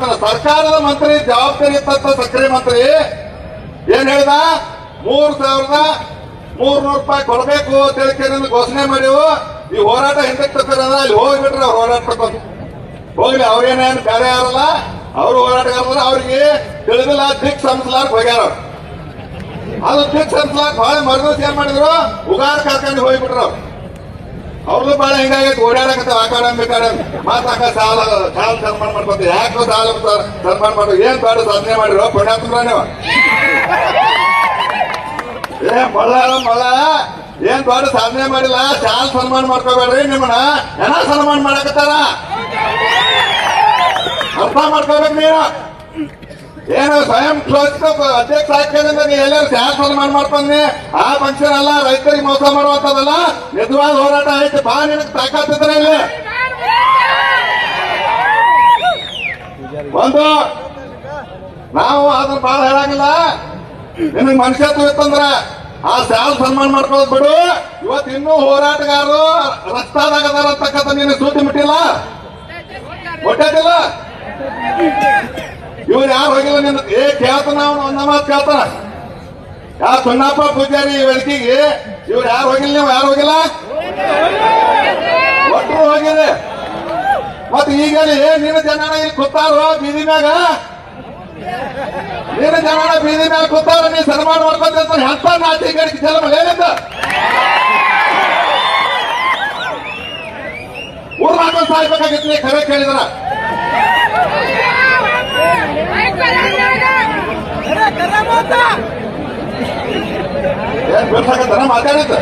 ಸರ್ಕಾರದ ಮಂತ್ರಿ, ಜವಾಬ್ದಾರಿ ಇತ್ತಂತ ಸಕ್ಕರೆ ಮಂತ್ರಿ. ಏನ್ ಹೇಳ್ದ? ಮೂರ್ ಸಾವಿರದ ಮೂರ್ನೂರು ರೂಪಾಯಿ ಕೊಡಬೇಕು ಅಂತ ಹೇಳಿ ಘೋಷಣೆ ಮಾಡಿವು ಈ ಹೋರಾಟ ಹಿಂದಕ್ಕೆ ಅಂದ್ರೆ ಅಲ್ಲಿ ಹೋಗ್ಬಿಟ್ರೆ ಅವ್ರು ಹೋರಾಟ ತಕ್ಕೊಂಡು ಹೋಗ್ಲಿ ಅವ್ರೇನೇನು ಬೇರೆ ಯಾರಲ್ಲ, ಅವರು ಹೋರಾಟಗಾರಲ್ಲ ಅವ್ರಿಗೆ ತಿಳಿದಿಲ್ಲ ದಿಕ್ ಸಂಸ್ಲಾಕ್ ಹೋಗ್ಯಾರ. ಅದು ದಿಕ್ ಸಂಸ್ಲಾಕ್ ಬಹಳ ಮರದ ಏನ್ ಮಾಡಿದ್ರು? ಉಗಾರ ಕರ್ಕೊಂಡು ಹೋಗ್ಬಿಟ್ರು ಅವ್ರದ್ದು ಬಾಳ ಹಿಂಗಾಗೈತೆ, ಓಡಾಡಕತ್ತ ಆ ಕಡೆ ಮಾತಾಕ ಸಾಲ ಸಾಲ ಸನ್ಮಾನ ಮಾಡ್ಕೊತ ಯಾಕೆ ಸಾಲ ಸನ್ಮಾನ ಮಾಡೋ ಏನ್ ಬೇಡ, ಸಾಧನೆ ಮಾಡಿರೋ ಪುಣ್ಯಾತ್ಮರ ನೀವು? ಏ ಮಳ ಮಳ ಏನ್ ದೊಡ್ಡ ಸಾಧನೆ ಮಾಡಿಲ್ಲ, ಸಾಲ ಸನ್ಮಾನ ಮಾಡ್ಕೋಬೇಡ್ರಿ ನಿಮ್ಮನ್ನ. ಏನ ಸನ್ಮಾನ ಮಾಡಕತ್ತಾರ? ಅರ್ಥ ಮಾಡ್ಕೋಬೇಕು ನೀವು ಏನು ಸ್ವಯಂ ಘೋಷಿತ ಅಧ್ಯಕ್ಷ ಆಗ್ತೇನೆ ನೀ ಎಲ್ಲರೂ ಸ್ಯಾರ ಸನ್ಮಾನ ಮಾಡ್ಕೊಂಡಿ ಆ ಫಂಕ್ಷನ್ ಅಲ್ಲ ರೈತರಿಗೆ ಮೋಸ ಮಾಡುವಂತದಲ್ಲ ನಿಜವಾದ ಹೋರಾಟ ಐತೆ ಬಾ ನಿನಗೆ ತಾಕತ್ತಿದ್ರೆ ಇಲ್ಲಿ. ಒಂದು ನಾವು ಅದನ್ನ ಬಹಳ ಹೇಳಂಗಿಲ್ಲ. ನಿನಗೆ ಮನುಷ್ಯ ಇತ್ತಂದ್ರ ಆ ಸ್ಯಾಲ್ ಸನ್ಮಾನ ಮಾಡ್ಕೊಳ್ಳೋದು ಬಿಡು. ಇವತ್ತು ಇನ್ನೂ ಹೋರಾಟಗಾರರು ರಸ್ತಾದಾಗ ಅದಾರ ಅಂತಕ್ಕಂಥ ನೀನು ಸೂಟಿ ಮುಟ್ಟಿಲ್ಲ. ಇವ್ರು ಯಾರು ಹೋಗಿಲ್ಲ ನಿನ್ನ ಏ ಕೇಳ್ತಾನ ಅವನು ಒಂದ ಮಾತು ಕೇಳ್ತಾನ ಯಾ ಸುಣ್ಣಪ್ಪ ಪೂಜಾರಿ ವೇದಿಕೆಗೆ? ಇವ್ರು ಯಾರು ಹೋಗಿಲ್ಲ ನೀವು, ಯಾರು ಹೋಗಿಲ್ಲ? ಒಟ್ಟರು ಹೋಗಿದೆ. ಮತ್ ಈಗ ಏ ನಿನ್ನ ಜನ ಇಲ್ಲಿ ಕೂತಾರೋ ಬೀದಿ ಮ್ಯಾಗ? ನಿನ್ನ ಜನ ಬೀದಿ ಮ್ಯಾಗ ಕೂತಾರ, ನೀ ಸನ್ಮಾನ ಮಾಡ್ಕೊಂತ ಎಂತ ನಾಟಿ ಗಡಿಗೆ ಜಲ ಹೇಳಿದ್ದ ಊರ್ ಮಾಡ್ಕೊಂಡು ಸಾಯ್ಬೇಕಾಗಿತ್ತು, ನೀ ಖರೆ ಕೇಳಿದ್ರ ಮಾತಾಡಿದ್ದ?